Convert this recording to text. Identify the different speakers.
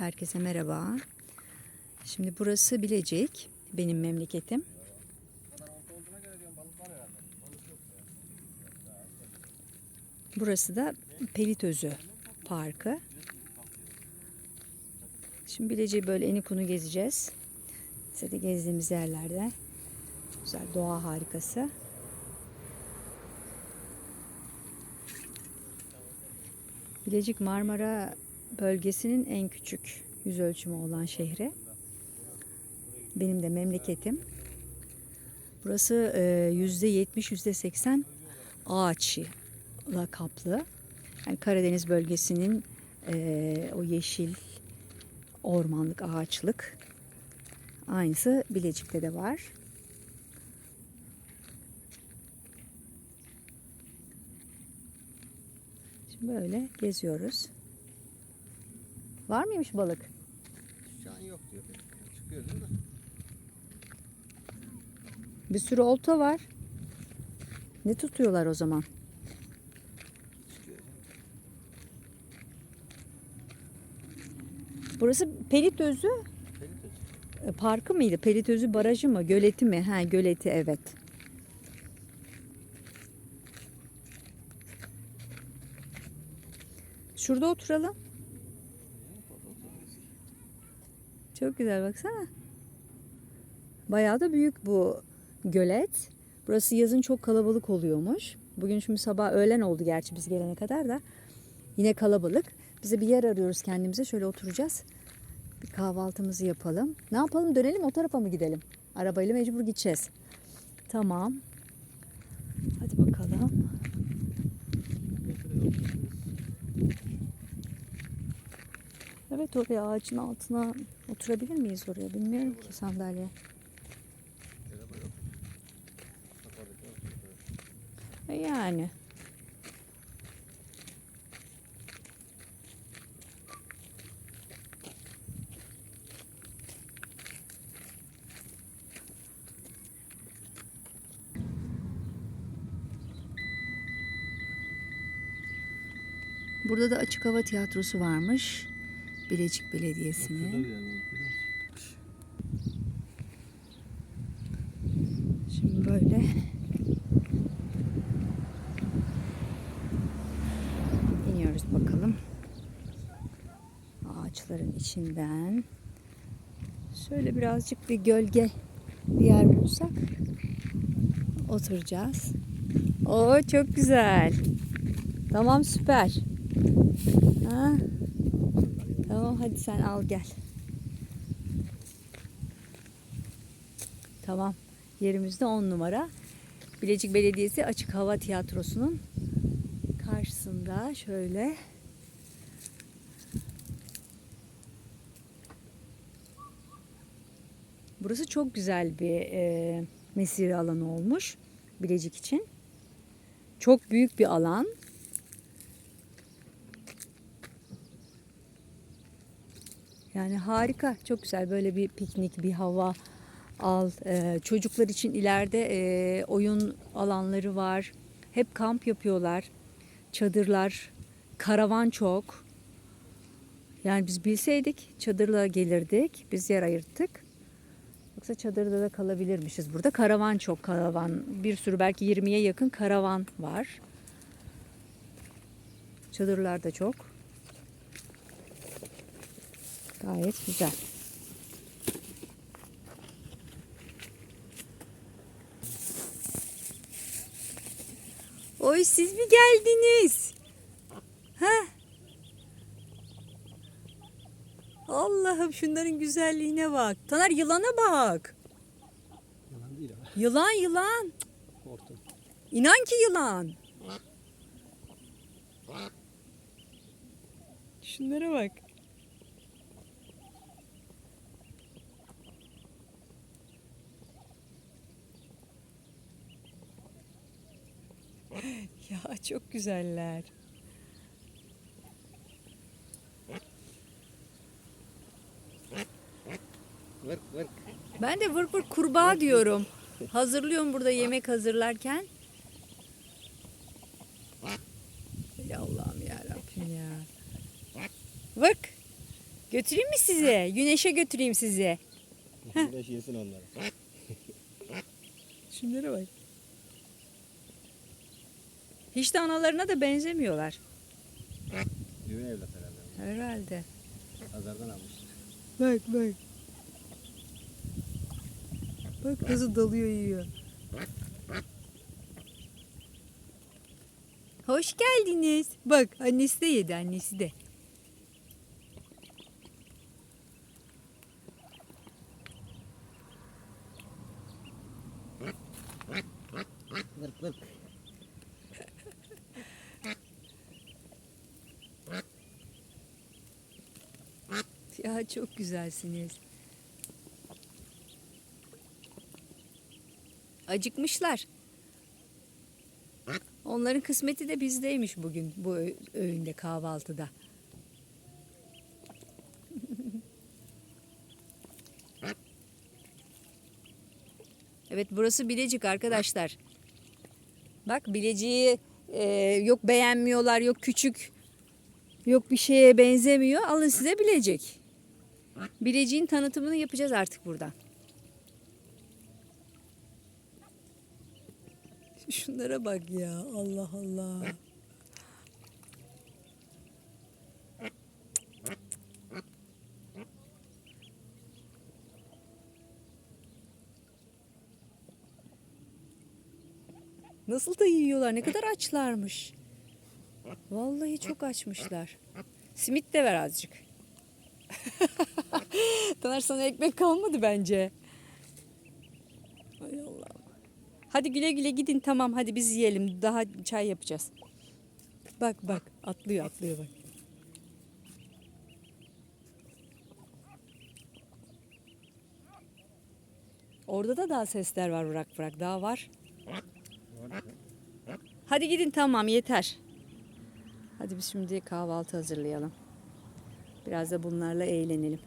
Speaker 1: Herkese merhaba. Şimdi burası Bilecik. Benim memleketim. Burası da Pelitözü Parkı. Şimdi Bilecik'i böyle eni kunu gezeceğiz. Size de gezdiğimiz yerlerde. Güzel doğa harikası. Bilecik Marmara bölgesinin en küçük yüz ölçümü olan şehri. Benim de memleketim. Burası e, yüzde yetmiş, yüzde seksen ağaçla kaplı. Yani Karadeniz bölgesinin e, o yeşil ormanlık, ağaçlık. Aynısı Bilecik'te de var. Şimdi böyle geziyoruz. Var mıymış balık?
Speaker 2: Şu an yok diyor. Çıkıyor değil mi?
Speaker 1: Bir sürü olta var. Ne tutuyorlar o zaman? Burası Pelitözü
Speaker 2: Pelin
Speaker 1: e, parkı mıydı? Pelitözü barajı mı? Göleti mi? Ha göleti evet. Şurada oturalım. Çok güzel baksana. Bayağı da büyük bu gölet. Burası yazın çok kalabalık oluyormuş. Bugün şimdi sabah öğlen oldu gerçi biz gelene kadar da. Yine kalabalık. Bize bir yer arıyoruz kendimize. Şöyle oturacağız. Bir kahvaltımızı yapalım. Ne yapalım? Dönelim o tarafa mı gidelim? Arabayla mecbur gideceğiz. Tamam. Hadi bakalım. Evet oraya ağacın altına oturabilir miyiz oraya? Bilmiyorum ki sandalye. E Yani. Burada da açık hava tiyatrosu varmış. Bilecik Belediyesi'nin. Şimdi böyle iniyoruz bakalım. Ağaçların içinden. Şöyle birazcık bir gölge bir yer bulsak oturacağız. Oo çok güzel. Tamam süper. Ha? Tamam hadi sen al gel. Tamam. Yerimizde 10 numara. Bilecik Belediyesi Açık Hava Tiyatrosu'nun karşısında şöyle Burası çok güzel bir e, mesire alanı olmuş Bilecik için. Çok büyük bir alan. Yani harika, çok güzel böyle bir piknik, bir hava al. Ee, çocuklar için ileride e, oyun alanları var. Hep kamp yapıyorlar. Çadırlar, karavan çok. Yani biz bilseydik çadırla gelirdik. Biz yer ayırttık. Yoksa çadırda da kalabilirmişiz burada. Karavan çok karavan. Bir sürü belki 20'ye yakın karavan var. Çadırlar da çok. Gayet güzel. Oy siz mi geldiniz? Ha? Allah'ım şunların güzelliğine bak. Taner yılana bak.
Speaker 2: Yalan değil ha.
Speaker 1: Yılan yılan.
Speaker 2: Hortum.
Speaker 1: İnan ki yılan. Şunlara bak. Ya çok güzeller.
Speaker 2: Vırk vırk.
Speaker 1: Ben de vır vır kurbağa diyorum. Hazırlıyorum burada yemek hazırlarken. Ya Allah'ım ya Rabbim ya. Vık. Götüreyim mi sizi? Güneşe götüreyim sizi.
Speaker 2: Güneş yesin onları.
Speaker 1: Şunlara bak. Hiç de analarına da benzemiyorlar.
Speaker 2: Düğün evlat herhalde.
Speaker 1: Herhalde.
Speaker 2: Pazardan almıştır.
Speaker 1: Bak bak. Bak nasıl dalıyor yiyor. Hoş geldiniz. Bak annesi de yedi annesi de.
Speaker 2: Vırk vırk.
Speaker 1: Ya çok güzelsiniz. Acıkmışlar. Onların kısmeti de bizdeymiş bugün bu öğünde kahvaltıda. Evet burası Bilecik arkadaşlar. Bak Bilecik'i e, yok beğenmiyorlar yok küçük yok bir şeye benzemiyor. Alın size Bilecik. Bilecik'in tanıtımını yapacağız artık buradan. Şunlara bak ya Allah Allah. Nasıl da yiyorlar ne kadar açlarmış. Vallahi çok açmışlar. Simit de ver azıcık. Taner sana ekmek kalmadı bence. Ay Allah'ım. Hadi güle güle gidin tamam hadi biz yiyelim. Daha çay yapacağız. Bak bak atlıyor atlıyor bak. Orada da daha sesler var bırak bırak daha var. Hadi gidin tamam yeter. Hadi biz şimdi kahvaltı hazırlayalım. Biraz da bunlarla eğlenelim.